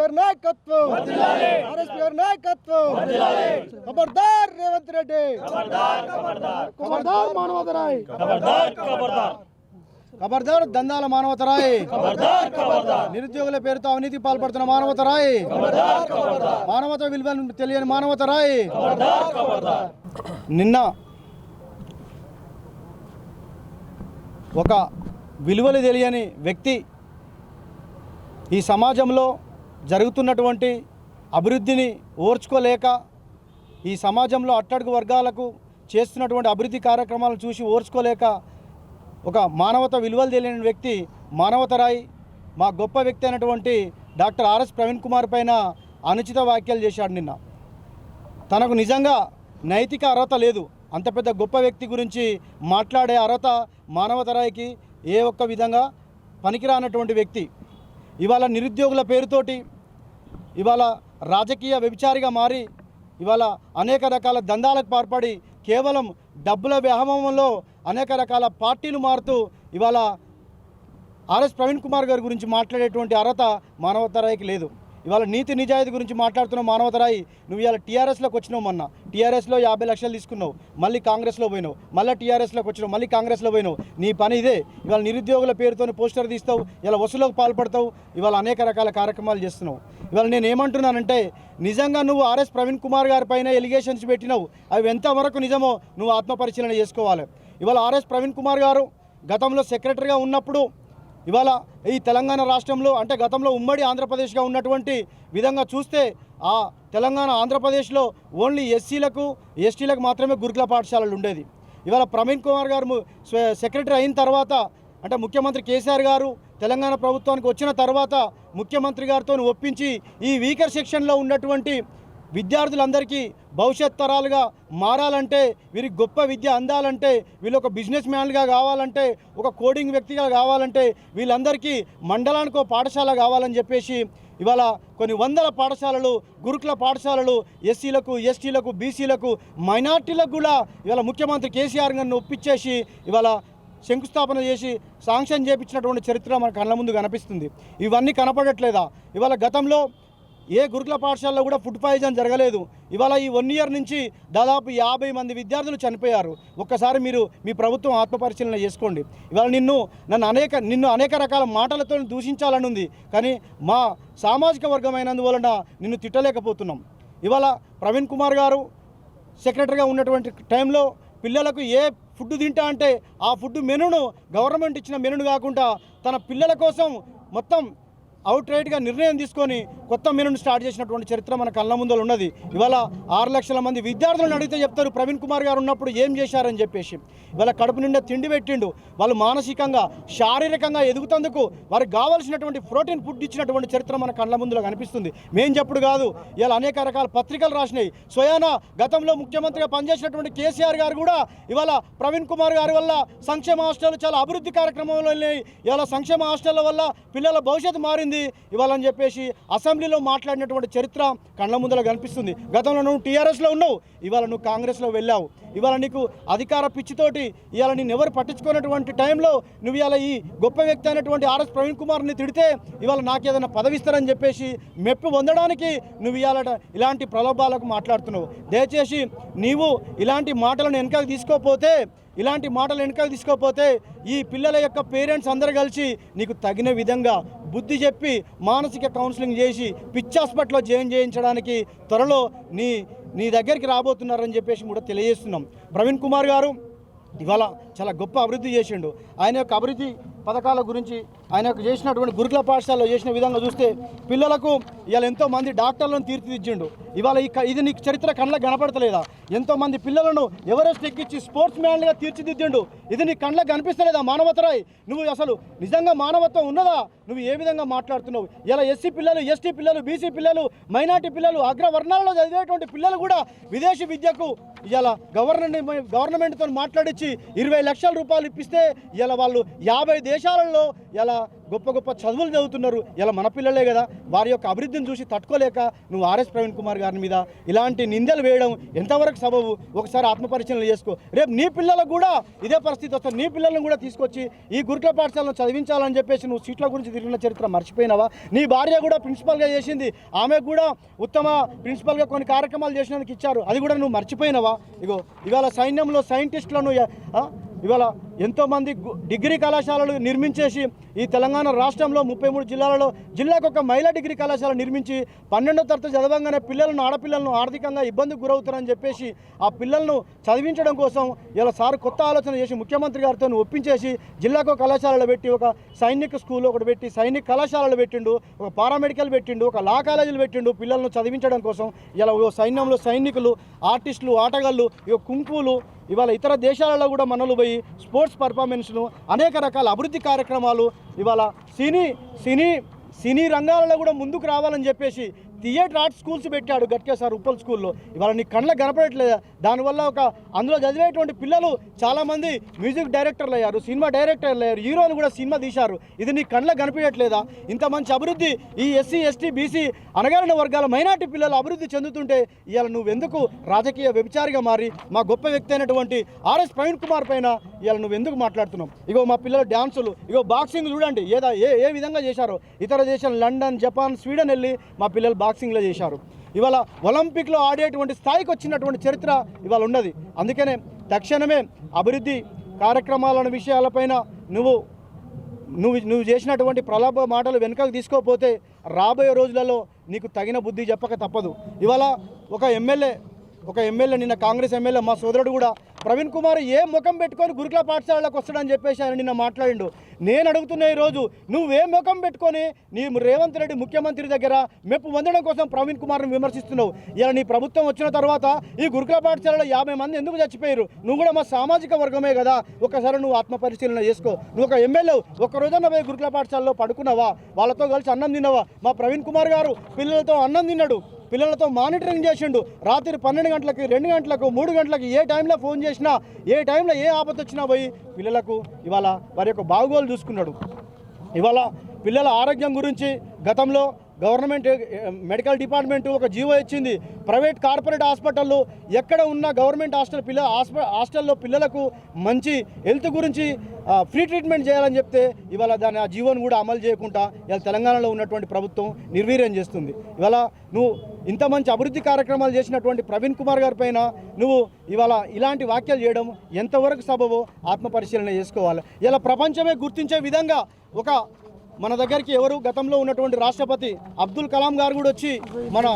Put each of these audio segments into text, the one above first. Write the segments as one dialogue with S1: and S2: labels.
S1: గారి నాయకత్వం. ఆర్ఎస్పీ గారి నాయకత్వం. ఖబర్దార్ రేవంత్ రెడ్డి. ఖబర్దార్ మానవతరాయ్. ఖబర్దార్ దందాల మానవతరాయ్. నిరుద్యోగుల పేరుతో అవినీతి పాల్పడుతున్న మానవతరాయ్. మానవత విలువలు తెలియని మానవతరాయ్. నిన్న ఒక విలువలు తెలియని వ్యక్తి ఈ సమాజంలో జరుగుతున్నటువంటి అభివృద్ధిని ఓర్చుకోలేక ఈ సమాజంలో అట్టడుగు వర్గాలకు చేస్తున్నటువంటి అభివృద్ధి కార్యక్రమాలను చూసి ఓర్చుకోలేక ఒక మానవత విలువలు తెలియని వ్యక్తి మానవతరాయి మా గొప్ప వ్యక్తి అయినటువంటి డాక్టర్ ఆర్ఎస్ ప్రవీణ్ కుమార్ పైన అనుచిత వ్యాఖ్యలు చేశాడు నిన్న. తనకు నిజంగా నైతిక అర్హత లేదు. అంత పెద్ద గొప్ప వ్యక్తి గురించి మాట్లాడే అర్హత మానవతరాయికి ఏ ఒక్క విధంగా పనికిరానటువంటి వ్యక్తి. ఇవాళ నిరుద్యోగుల పేరుతోటి ఇవాళ రాజకీయ వ్యభిచారిగా మారి ఇవాళ అనేక రకాల దందాలకు పాల్పడి కేవలం డబ్బుల వ్యామోహంలో అనేక రకాల పార్టీలు మారుతూ ఇవాళ ఆర్ఎస్ ప్రవీణ్ కుమార్ గారి గురించి మాట్లాడేటువంటి అర్హత మానవతరాయికి లేదు. ఇవాళ నీతి నిజాయితీ గురించి మాట్లాడుతున్న మానవతరాయి నువ్వు ఇవాళ టీఆర్ఎస్లోకి వచ్చినావు మొన్న. టీఆర్ఎస్లో యాభై లక్షలు తీసుకున్నావు. మళ్ళీ కాంగ్రెస్లో పోయినావు. మళ్ళీ టీఆర్ఎస్లోకి వచ్చినావు. మళ్ళీ కాంగ్రెస్లో పోయినావు. నీ పని ఇదే. ఇవాళ నిరుద్యోగుల పేరుతో పోస్టర్ తీస్తావు. ఇలా వసూలకు పాల్పడతావు. ఇవాళ అనేక రకాల కార్యక్రమాలు చేస్తున్నావు. ఇవాళ నేను ఏమంటున్నానంటే నిజంగా నువ్వు ఆర్ఎస్ ప్రవీణ్ కుమార్ గారి పైన ఎలిగేషన్స్ పెట్టినావు. అవి ఎంతవరకు నిజమో నువ్వు ఆత్మపరిశీలన చేసుకోవాలి. ఇవాళ ఆర్ఎస్ ప్రవీణ్ కుమార్ గారు గతంలో సెక్రటరీగా ఉన్నప్పుడు ఇవాళ ఈ తెలంగాణ రాష్ట్రంలో అంటే గతంలో ఉమ్మడి ఆంధ్రప్రదేశ్గా ఉన్నటువంటి విధంగా చూస్తే ఆ తెలంగాణ ఆంధ్రప్రదేశ్లో ఓన్లీ ఎస్సీలకు ఎస్టీలకు మాత్రమే గురుకుల పాఠశాలలు ఉండేది. ఇవాళ ప్రవీణ్ కుమార్ గారు సెక్రటరీ అయిన తర్వాత అంటే ముఖ్యమంత్రి కేసీఆర్ గారు తెలంగాణ ప్రభుత్వానికి వచ్చిన తర్వాత ముఖ్యమంత్రి గారితో ఒప్పించి ఈ వీకర్ సెక్షన్లో ఉన్నటువంటి విద్యార్థులందరికీ భవిష్యత్ తరాలుగా మారాలంటే వీరికి గొప్ప విద్య అందాలంటే వీళ్ళు ఒక బిజినెస్ మ్యాన్గా కావాలంటే ఒక కోడింగ్ వ్యక్తిగా కావాలంటే వీళ్ళందరికీ మండలానికి పాఠశాల కావాలని చెప్పేసి ఇవాళ కొన్ని వందల పాఠశాలలు గురుకుల పాఠశాలలు ఎస్సీలకు ఎస్టీలకు బీసీలకు మైనార్టీలకు కూడా ఇవాళ ముఖ్యమంత్రి కేసీఆర్ గారిని ఒప్పించేసి ఇవాళ శంకుస్థాపన చేసి శాంక్షన్ చేపించినటువంటి చరిత్ర మన కళ్ళ ముందు కనిపిస్తుంది. ఇవన్నీ కనపడట్లేదా? ఇవాళ గతంలో ఏ గురుకుల పాఠశాలలో కూడా ఫుడ్ పాయిజన్ జరగలేదు. ఇవాళ ఈ వన్ ఇయర్ నుంచి దాదాపు యాభై మంది విద్యార్థులు చనిపోయారు. ఒక్కసారి మీరు మీ ప్రభుత్వం ఆత్మపరిశీలన చేసుకోండి. ఇవాళ నిన్ను నన్ను అనేక నిన్ను అనేక రకాల మాటలతో దూషించాలని ఉంది. కానీ మా సామాజిక వర్గమైనందువలన నిన్ను తిట్టలేకపోతున్నాం. ఇవాళ ప్రవీణ్ కుమార్ గారు సెక్రటరీగా ఉన్నటువంటి టైంలో పిల్లలకు ఏ ఫుడ్ తింటా అంటే ఆ ఫుడ్ మెనును గవర్నమెంట్ ఇచ్చిన మెనును కాకుండా తన పిల్లల కోసం మొత్తం అవుట్ రైట్గా నిర్ణయం తీసుకొని కొత్త మెనును స్టార్ట్ చేసినటువంటి చరిత్ర మన కళ్ళ ముందలు ఉన్నది. ఇవాళ ఆరు లక్షల మంది విద్యార్థులను అడిగితే చెప్తారు ప్రవీణ్ కుమార్ గారు ఉన్నప్పుడు ఏం చేశారని చెప్పేసి. ఇవాళ కడుపు నిండా తిండి పెట్టిండు. వాళ్ళు మానసికంగా శారీరకంగా ఎదుగుతందుకు వారికి కావాల్సినటువంటి ప్రోటీన్ ఫుడ్ ఇచ్చినటువంటి చరిత్ర మన కళ్ళ ముందులో కనిపిస్తుంది. మేం చెప్పుడు కాదు ఇలా అనేక రకాల పత్రికలు రాసినాయి. స్వయానా గతంలో ముఖ్యమంత్రిగా పనిచేసినటువంటి కేసీఆర్ గారు కూడా ఇవాళ ప్రవీణ్ కుమార్ గారి వల్ల సంక్షేమ హాస్టల్ చాలా అభివృద్ధి కార్యక్రమంలో వెళ్ళినాయి ఇవాళ సంక్షేమ హాస్టళ్ళ వల్ల పిల్లల భవిష్యత్తు మారింది. ఇవాళ అని చెప్పేసి అసెంబ్లీలో మాట్లాడినటువంటి చరిత్ర కళ్ళ ముందర కనిపిస్తుంది. గతంలో నువ్వు టీఆర్ఎస్లో ఉన్నావు ఇవాళ నువ్వు కాంగ్రెస్లో వెళ్ళావు. ఇవాళ నీకు అధికార పిచ్చితోటి ఇవాళ నేను ఎవరు పట్టించుకున్నటువంటి టైంలో నువ్వు ఇవాళ ఈ గొప్ప వ్యక్తి అయినటువంటి ఆర్ఎస్ ప్రవీణ్ కుమార్ని తిడితే ఇవాళ నాకేదైనా పదవిస్తారని చెప్పేసి మెప్పు పొందడానికి నువ్వు ఇవాళ ఇలాంటి ప్రలోభాలకు మాట్లాడుతున్నావు. దయచేసి నీవు ఇలాంటి మాటలను వెనకాల తీసుకోకపోతే ఇలాంటి మాటలు వెనకాల తీసుకోకపోతే ఈ పిల్లల యొక్క పేరెంట్స్ అందరు కలిసి నీకు తగిన విధంగా బుద్ధి చెప్పి మానసిక కౌన్సిలింగ్ చేసి పిచ్చి హాస్పిటల్లో జాయిన్ చేయించడానికి త్వరలో నీ నీ దగ్గరికి రాబోతున్నారని చెప్పేసి కూడా తెలియజేస్తున్నాం. ప్రవీణ్ కుమార్ గారు ఇవాళ చాలా గొప్ప అభివృద్ధి చేసిండు. ఆయన యొక్క అభివృద్ధి పథకాల గురించి ఆయన చేసినటువంటి గురుకుల పాఠశాలలో చేసిన విధంగా చూస్తే పిల్లలకు ఇవాళ ఎంతోమంది డాక్టర్లను తీర్చిదిద్దిండు. ఇవాళ ఈ ఇది నీకు చరిత్ర కళ్ళకు కనపడతలేదా? ఎంతోమంది పిల్లలను ఎవరెస్ట్ ఎక్కించి స్పోర్ట్స్ మ్యాన్లుగా తీర్చిదిద్దిండు. ఇది నీ కళ్ళకు కనిపిస్తలేదా మానవతరాయ్? నువ్వు అసలు నిజంగా మానవత్వం ఉన్నదా? నువ్వు ఏ విధంగా మాట్లాడుతున్నావు? ఇలా ఎస్సీ పిల్లలు ఎస్టీ పిల్లలు బీసీ పిల్లలు మైనార్టీ పిల్లలు అగ్రవర్ణాలలో చదివేటువంటి పిల్లలు కూడా విదేశీ విద్యకు ఇలా గవర్నమెంట్ గవర్నమెంట్తో మాట్లాడించి ఇరవై లక్షల రూపాయలు ఇప్పిస్తే ఇలా వాళ్ళు యాభై దేశాలలో ఇలా గొప్ప గొప్ప చదువులు చదువుతున్నారు. ఇలా మన పిల్లలే కదా వారి యొక్క అభివృద్ధిని చూసి తట్టుకోలేక నువ్వు ఆర్ఎస్ ప్రవీణ్ కుమార్ గారి మీద ఇలాంటి నిందలు వేయడం ఎంతవరకు సబబు? ఒకసారి ఆత్మపరిశీలన చేసుకో. రేపు నీ పిల్లలకు కూడా ఇదే పరిస్థితి వస్తుంది. నీ పిల్లలను కూడా తీసుకొచ్చి ఈ గురుకుల పాఠశాలను చదివించాలని చెప్పేసి నువ్వు సీట్ల గురించి తిరిగిన చరిత్ర మర్చిపోయినావా? నీ భార్య కూడా ప్రిన్సిపల్గా చేసింది. ఆమె కూడా ఉత్తమ ప్రిన్సిపల్గా కొన్ని కార్యక్రమాలు చేసినందుకు ఇచ్చారు. అది కూడా నువ్వు మర్చిపోయినావా? ఇగో ఇవాళ సైన్యంలో సైంటిస్టులను ఇవాళ ఎంతోమంది డిగ్రీ కళాశాలలు నిర్మించేసి ఈ తెలంగాణ రాష్ట్రంలో ముప్పై మూడు జిల్లాలలో జిల్లాకు ఒక మహిళా డిగ్రీ కళాశాల నిర్మించి పన్నెండో తరగతి చదవంగానే పిల్లలను ఆడపిల్లలను ఆర్థికంగా ఇబ్బందికి గురవుతారని చెప్పేసి ఆ పిల్లలను చదివించడం కోసం ఇలా సార్ కొత్త ఆలోచన చేసి ముఖ్యమంత్రి గారితో ఒప్పించేసి జిల్లాకు కళాశాలలో పెట్టి ఒక సైనిక స్కూల్ ఒకటి పెట్టి సైనిక కళాశాలలు పెట్టిండు ఒక పారామెడికల్ పెట్టిండు ఒక లా కాలేజీలు పెట్టిండు పిల్లలను చదివించడం కోసం ఇలా ఓ సైన్యంలో సైనికులు ఆర్టిస్టులు ఆటగాళ్ళు ఇక కుంకులు ఇవాళ ఇతర దేశాలలో కూడా మనలు పోయి స్పోర్ట్స్ పర్ఫార్మెన్స్ను అనేక రకాల అభివృద్ధి కార్యక్రమాలు ఇవాళ సినీ సినీ సినీ రంగాలలో కూడా ముందుకు రావాలని చెప్పేసి థియేటర్ ఆర్ట్ స్కూల్స్ పెట్టాడు గట్కే సార్ ఉప్పల్ స్కూల్లో. ఇవాళ నీ కళ్ళ కనపడట్లేదా? దానివల్ల ఒక అందులో చదివేటువంటి పిల్లలు చాలామంది మ్యూజిక్ డైరెక్టర్లు అయ్యారు సినిమా డైరెక్టర్లు అయ్యారు హీరోలు కూడా సినిమా తీశారు. ఇది నీ కళ్ళ కనిపించట్లేదా? ఇంత మంచి అభివృద్ధి ఈ ఎస్సీ ఎస్టీ బీసీ అనగారిన వర్గాల మైనార్టీ పిల్లలు అభివృద్ధి చెందుతుంటే ఇవాళ నువ్వెందుకు రాజకీయ వ్యభిచారిగా మారి మా గొప్ప వ్యక్తి అయినటువంటి ఆర్ఎస్ ప్రవీణ్ కుమార్ పైన ఇవాళ నువ్వు ఎందుకు మాట్లాడుతున్నావు? ఇగో మా పిల్లల డ్యాన్సులు ఇగో బాక్సింగ్ చూడండి ఏదా ఏ ఏ విధంగా చేశారో. ఇతర దేశాలు లండన్ జపాన్ స్వీడన్ వెళ్ళి మా పిల్లలు బాక్సింగ్లో చేశారు. ఇవాళ ఒలింపిక్లో ఆడేటువంటి స్థాయికి వచ్చినటువంటి చరిత్ర ఇవాళ ఉన్నది. అందుకనే తక్షణమే అభివృద్ధి కార్యక్రమాలను విషయాలపైన నువ్వు నువ్వు నువ్వు చేసినటువంటి ప్రలాభ మాటలు వెనుకకు తీసుకోకపోతే రాబోయే రోజులలో నీకు తగిన బుద్ధి చెప్పక తప్పదు. ఇవాళ ఒక ఎమ్మెల్యే ఒక ఎమ్మెల్యే నిన్న కాంగ్రెస్ ఎమ్మెల్యే మా సోదరుడు కూడా ప్రవీణ్ కుమార్ ఏ ముఖం పెట్టుకొని గురుకుల పాఠశాలకు వస్తాడని చెప్పేసి ఆయన నిన్న మాట్లాడిండు. నేను అడుగుతున్న ఈ రోజు నువ్వే ముఖం పెట్టుకొని నీ రేవంత్ రెడ్డి ముఖ్యమంత్రి దగ్గర మెప్పు పొందడం కోసం ప్రవీణ్ కుమార్ని విమర్శిస్తున్నావు? ఇలా నీ ప్రభుత్వం వచ్చిన తర్వాత ఈ గురుకుల పాఠశాలలో యాభై మంది ఎందుకు చచ్చిపోయారు? నువ్వు కూడా మా సామాజిక వర్గమే కదా ఒకసారి నువ్వు ఆత్మ పరిశీలన చేసుకో. నువ్వు ఒక ఎమ్మెల్యే ఒక రోజున పోయి గురుకుల పాఠశాలలో పడుకున్నావా? వాళ్ళతో కలిసి అన్నం తిన్నావా? మా ప్రవీణ్ కుమార్ గారు పిల్లలతో అన్నం తిన్నాడు. పిల్లలతో మానిటరింగ్ చేసిండు. రాత్రి పన్నెండు గంటలకి రెండు గంటలకు మూడు గంటలకు ఏ టైంలో ఫోన్ చేసినా ఏ టైంలో ఏ ఆపత్తి వచ్చినా పోయి పిల్లలకు ఇవాళ వారి యొక్క బాగోలు చూసుకున్నాడు. ఇవాళ పిల్లల ఆరోగ్యం గురించి గతంలో గవర్నమెంట్ మెడికల్ డిపార్ట్మెంట్ ఒక జీవో ఇచ్చింది. ప్రైవేట్ కార్పొరేట్ హాస్పిటల్లో ఎక్కడ ఉన్న గవర్నమెంట్ హాస్టల్ పిల్ల హాస్టల్లో పిల్లలకు మంచి హెల్త్ గురించి ఫ్రీ ట్రీట్మెంట్ చేయాలని చెప్తే ఇవాళ దాని ఆ జీవోను కూడా అమలు చేయకుండా ఇవాళ తెలంగాణలో ఉన్నటువంటి ప్రభుత్వం నిర్వీర్యం చేస్తుంది. ఇవాళ నువ్వు ఇంత మంచి అభివృద్ధి కార్యక్రమాలు చేసినటువంటి ప్రవీణ్ కుమార్ గారి పైన నువ్వు ఇవాళ ఇలాంటి వ్యాఖ్యలు చేయడం ఎంతవరకు సబబో ఆత్మ పరిశీలన చేసుకోవాలి. ఇలా ప్రపంచమే గుర్తించే విధంగా ఒక మన దగ్గరికి ఎవరు గతంలో ఉన్నటువంటి రాష్ట్రపతి అబ్దుల్ కలాం గారు కూడా వచ్చి మన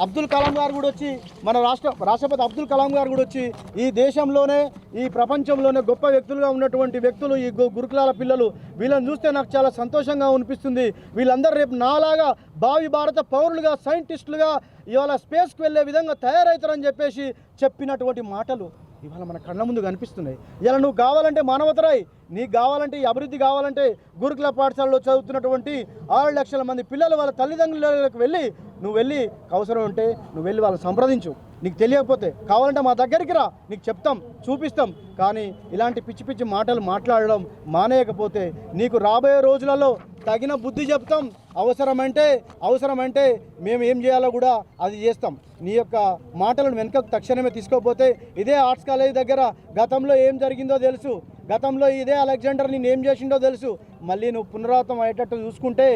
S1: అబ్దుల్ కలాం గారు కూడా వచ్చి మన రాష్ట్ర రాష్ట్రపతి అబ్దుల్ కలాం గారు కూడా వచ్చి ఈ దేశంలోనే ఈ ప్రపంచంలోనే గొప్ప వ్యక్తులుగా ఉన్నటువంటి వ్యక్తులు ఈ గు- గురుకులాల పిల్లలు వీళ్ళని చూస్తే నాకు చాలా సంతోషంగా అనిపిస్తుంది. వీళ్ళందరూ రేపు నాలాగా భావి భారత పౌరులుగా సైంటిస్టులుగా ఇవాళ స్పేస్కి వెళ్ళే విధంగా తయారవుతారని చెప్పేసి చెప్పినటువంటి మాటలు. ఇవాళ మన కళ్ళ ముందు కనిపిస్తున్నాయి. ఇలా నువ్వు కావాలంటే మానవతరాయి నీకు కావాలంటే ఈ అభివృద్ధి కావాలంటే గురుకుల పాఠశాలలో చదువుతున్నటువంటి ఆరు లక్షల మంది పిల్లలు వాళ్ళ తల్లిదండ్రులకు వెళ్ళి నువ్వు వెళ్ళి అవసరం ఉంటే నువ్వు వెళ్ళి వాళ్ళని సంప్రదించు. నీకు తెలియకపోతే కావాలంటే మా దగ్గరికి రా. నీకు చెప్తాం చూపిస్తాం. కానీ ఇలాంటి పిచ్చి పిచ్చి మాటలు మాట్లాడడం మానేయకపోతే నీకు రాబోయే రోజులలో తగిన బుద్ధి చెప్తాం. అవసరమంటే అవసరమంటే మేము ఏం చేయాలో కూడా అది చేస్తాం. నీ యొక్క మాటలను వెనుకకు తక్షణమే తీసుకోకపోతే ఇదే ఆర్ట్స్ కాలేజ్ దగ్గర గతంలో ఏం జరిగిందో తెలుసు. గతంలో ఇదే అలెగ్జాండర్ నేను ఏం చేసిండో తెలుసు. మళ్ళీ నువ్వు పునరావృతం అయ్యేటట్టు చూసుకుంటే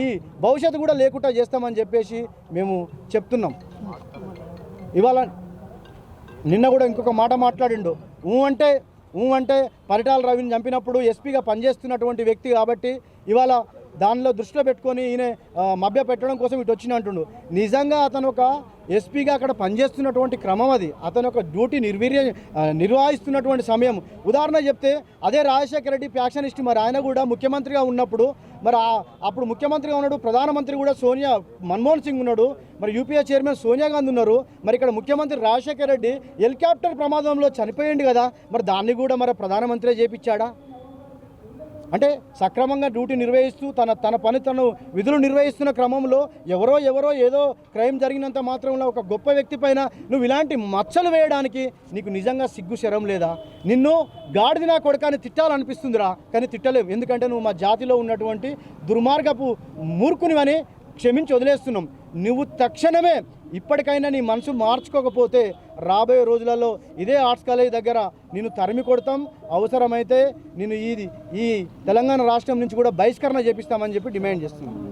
S1: ఈ భవిష్యత్తు కూడా లేకుండా చేస్తామని చెప్పేసి మేము చెప్తున్నాం. ఇవాళ నిన్న కూడా ఇంకొక మాట మాట్లాడిండు. ఊ అంటే ఊ అంటే పరిటాల రవిని చంపినప్పుడు ఎస్పీగా పనిచేస్తున్నటువంటి వ్యక్తి కాబట్టి ఇవాళ దానిలో దృష్టిలో పెట్టుకొని ఈయన మభ్య పెట్టడం కోసం ఇటు వచ్చిన అంటుండు. నిజంగా అతను ఒక ఎస్పీగా అక్కడ పనిచేస్తున్నటువంటి క్రమం అది. అతను ఒక డ్యూటీ నిర్వీర్య నిర్వహిస్తున్నటువంటి సమయం. ఉదాహరణ చెప్తే అదే రాజశేఖర రెడ్డి ఫ్యాక్షనిస్ట్ మరి ఆయన కూడా ముఖ్యమంత్రిగా ఉన్నప్పుడు మరి అప్పుడు ముఖ్యమంత్రిగా ఉన్నాడు ప్రధానమంత్రి కూడా సోనియా మన్మోహన్ సింగ్ ఉన్నాడు మరి యూపీఏ చైర్మన్ సోనియా గాంధీ ఉన్నారు. మరి ఇక్కడ ముఖ్యమంత్రి రాజశేఖర రెడ్డి హెలికాప్టర్ ప్రమాదంలో చనిపోయింది కదా మరి దాన్ని కూడా మరి ప్రధానమంత్రి చేపించాడా? అంటే సక్రమంగా డ్యూటీ నిర్వహిస్తూ తన తన పని తను విధులు నిర్వహిస్తున్న క్రమంలో ఎవరో ఎవరో ఏదో క్రైమ్ జరిగినంత మాత్రంలో ఒక గొప్ప వ్యక్తి పైన నువ్వు ఇలాంటి మచ్చలు వేయడానికి నీకు నిజంగా సిగ్గు శరం లేదా? నిన్ను గాడిది నా కొడుకాని తిట్టాలనిపిస్తుందిరా కానీ తిట్టలేవు. ఎందుకంటే నువ్వు మా జాతిలో ఉన్నటువంటి దుర్మార్గపు మూర్ఖునివని క్షమించి వదిలేస్తున్నాం. నువ్వు తక్షణమే ఇప్పటికైనా నీ మనసు మార్చుకోకపోతే రాబోయే రోజులలో ఇదే ఆర్ట్స్ కాలేజ్ దగ్గర నేను తరిమి కొడతాం. అవసరమైతే నేను ఇది ఈ తెలంగాణ రాష్ట్రం నుంచి కూడా బహిష్కరణ చేపిస్తామని చెప్పి డిమాండ్ చేస్తున్నాను